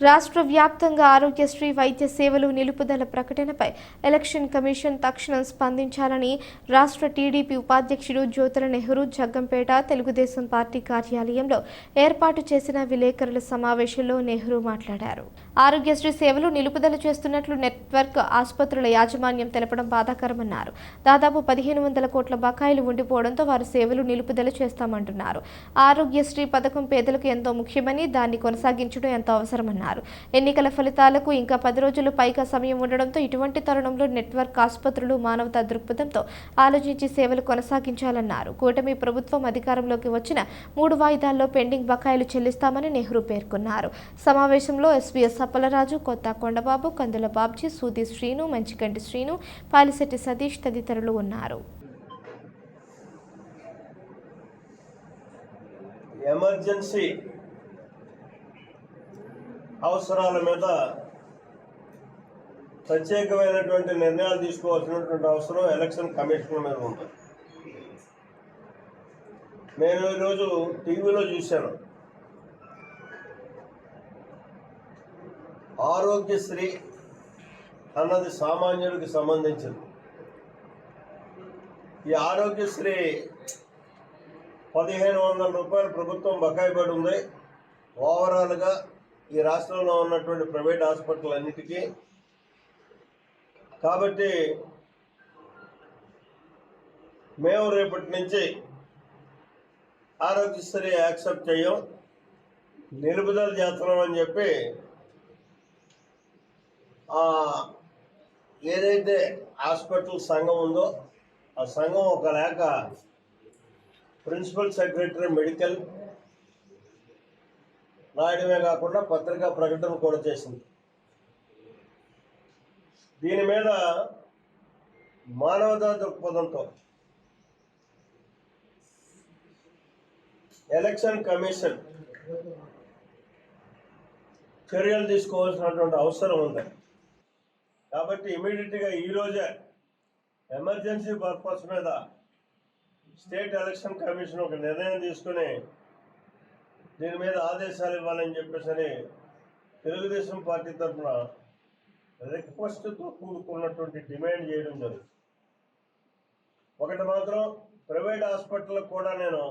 రాష్ట్ర వ్యాప్తంగా ఆరోగ్యశ్రీ వైద్య సేవలు నిలుపుదల ప్రకటనపై ఎలక్షన్ కమిషన్ తక్షణం స్పందించాలని రాష్ట్ర టీడీపీ ఉపాధ్యక్షుడు జ్యోతుల నెహ్రూ జగ్గంపేట తెలుగుదేశం పార్టీ కార్యాలయంలో ఏర్పాటు చేసిన విలేకరుల సమావేశంలో నెహ్రూ మాట్లాడారు. ఆరోగ్యశ్రీ సేవలు నిలుపుదల చేస్తున్నట్లు నెట్వర్క్ ఆసుపత్రుల యాజమాన్యం తెలపడం బాధాకరమన్నారు. దాదాపు పదిహేను వందల కోట్ల బకాయిలు ఉండిపోవడంతో వారు సేవలు నిలుపుదల చేస్తామంటున్నారు. ఆరోగ్యశ్రీ పథకం పేదలకు ఎంతో ముఖ్యమని దాన్ని కొనసాగించడం ఎంతో అవసరమన్నారు. ఎన్నికల ఫలితాలకు ఇంకా పది రోజులు పైగా సమయం ఉండడంతో ఇటువంటి తరుణంలో నెట్వర్క్ ఆసుపత్రులు మానవతా దృక్పథంతో ఆలోచించి సేవలు కొనసాగించాలన్నారు. కూటమి ప్రభుత్వం అధికారంలోకి వచ్చిన మూడు వాయిదాల్లో పెండింగ్ బకాయిలు చెల్లిస్తామని నెహ్రూ పేర్కొన్నారు. సమావేశంలో ఎస్వీఎస్ అప్పలరాజు కొత్త కొండబాబు కందుల బాబ్జీ సూది శ్రీను మంచిగంటి శ్రీను పాలిశెట్టి సతీష్ తదితరులు ఉన్నారు. ఎమర్జెన్సీ అవసరాల మీద ప్రత్యేకమైనటువంటి నిర్ణయాలు తీసుకోవాల్సినటువంటి అవసరం ఎలక్షన్ కమిషన్ మీద ఉంది నేను ఈరోజు టీవీలో చూశాను. ఆరోగ్యశ్రీ అన్నది సామాన్యుడికి సంబంధించింది. ఈ ఆరోగ్యశ్రీ పదిహేను వందల రూపాయలు ప్రభుత్వం బకాయి పడి ఉంది. ఓవరాల్గా ఈ రాష్ట్రంలో ఉన్నటువంటి ప్రైవేట్ హాస్పిటల్ అన్నిటికీ కాబట్టి మేము రేపటి నుంచి ఆరోగ్యశ్రీ యాక్సెప్ట్ చేయం నిలుపుదల చేస్తున్నాం అని చెప్పి ఏదైతే హాస్పిటల్ సంఘం ఉందో ఆ సంఘం ఒక లేఖ ప్రిన్సిపల్ సెక్రటరీ మెడికల్ రాయడమే కాకుండా పత్రికా ప్రకటన కూడా చేసింది. దీని మీద మానవతా దృక్పథంతో ఎలక్షన్ కమిషన్ చర్యలు తీసుకోవాల్సినటువంటి అవసరం ఉంది. కాబట్టి ఇమీడియట్గా ఈరోజే ఎమర్జెన్సీ పర్పస్ మీద స్టేట్ ఎలక్షన్ కమిషన్ ఒక నిర్ణయం తీసుకుని దీని మీద ఆదేశాలు ఇవ్వాలని చెప్పేసి అని తెలుగుదేశం పార్టీ తరఫున రిక్వెస్ట్తో కూడుకున్నటువంటి డిమాండ్ చేయడం జరుగుతుంది. ఒకటి మాత్రం ప్రైవేట్ హాస్పిటల్కి కూడా నేను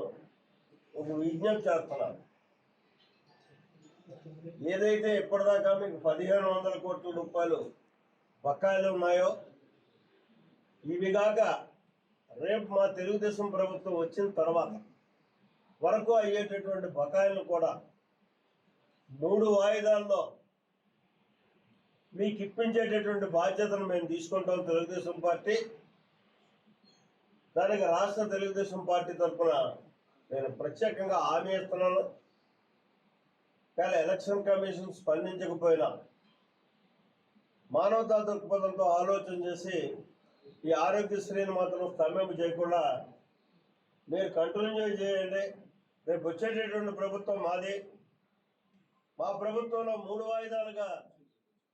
ఒక విజ్ఞప్తి చేస్తున్నాను. ఏదైతే ఇప్పటిదాకా మీకు పదిహేను వందల కోట్ల రూపాయలు బకాయిలు ఉన్నాయో ఇవి కాక రేపు మా తెలుగుదేశం ప్రభుత్వం వచ్చిన తర్వాత వరకు అయ్యేటటువంటి బకాయిలు కూడా మూడు వాయిదాల్లో మీకు ఇప్పించేటటువంటి బాధ్యతను మేము తీసుకుంటాం తెలుగుదేశం పార్టీ. దానికి రాష్ట్ర తెలుగుదేశం పార్టీ తరఫున నేను ప్రత్యేకంగా హామీ ఇస్తున్నాను. కానీ ఎలక్షన్ కమిషన్ స్పందించకపోయినా మానవతా దృక్పథంతో ఆలోచన చేసి ఈ ఆరోగ్యశ్రీని మాత్రం స్తంభింపు చేయకుండా మీరు కంటిన్యూ చేయండి. రేపు వచ్చేటటువంటి ప్రభుత్వం మాది. మా ప్రభుత్వంలో మూడు వాయిదాలుగా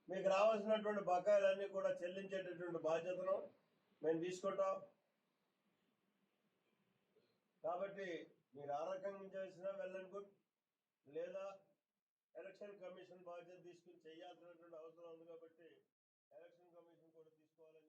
మీకు రావాల్సినటువంటి బకాయిలన్నీ కూడా చెల్లించేటటువంటి బాధ్యతను మేము తీసుకుంటాం. కాబట్టి మీరు ఆ రకంగా చేసినా వెళ్ళండి గుడ్ లేదా ఎలక్షన్ కమిషన్ బాధ్యత తీసుకుని చేయాల్సినటువంటి అవసరం ఉంది కాబట్టి ఎలక్షన్ కమిషన్ కూడా తీసుకోవాలని